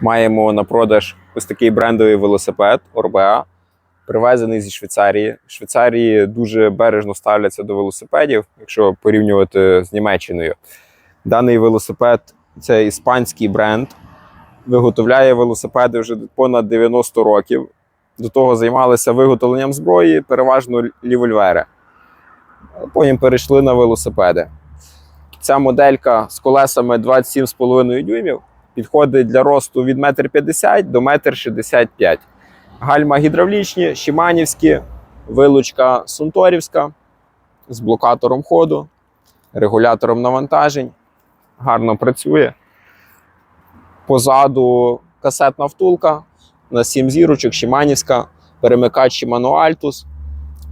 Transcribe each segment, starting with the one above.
Маємо на продаж ось такий брендовий велосипед Орбеа, привезений зі Швейцарії. В Швейцарії дуже бережно ставляться до велосипедів, якщо порівнювати з Німеччиною. Даний велосипед це іспанський бренд, виготовляє велосипеди вже понад 90 років. До того займалися виготовленням зброї, переважно револьвери. Потім перейшли на велосипеди. Ця моделька з колесами 27,5 дюймів підходить для росту від 1,50 м до 1,65 м. Гальма гідравлічні, шиманівські, вилучка сунторівська з блокатором ходу, регулятором навантажень. Гарно працює. Позаду касетна втулка на 7 зірочок, Шиманівська, перемикач Shimano Altus,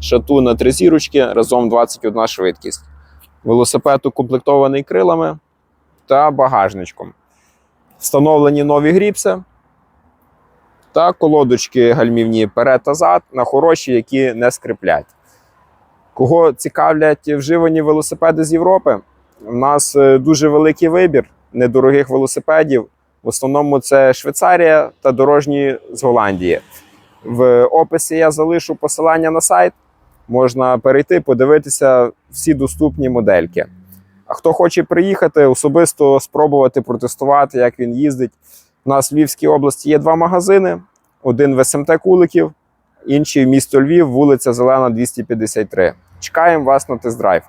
шату на 3 зірочки, разом 21 швидкість. Велосипед укомплектований крилами та багажничком. Встановлені нові гріпси та колодочки гальмівні перед та зад на хороші, які не скриплять. Кого цікавлять вживані велосипеди з Європи? У нас е, дуже великий вибір недорогих велосипедів. В основному це Швейцарія та дорожні з Голландії. В описі я залишу посилання на сайт. Можна перейти, подивитися всі доступні модельки. Хто хоче приїхати, особисто спробувати протестувати, як він їздить. У нас в Львівській області є два магазини: один в СМТ Куликів, інший в місто Львів, вулиця Зелена, 253. Чекаємо вас на тест-драйв.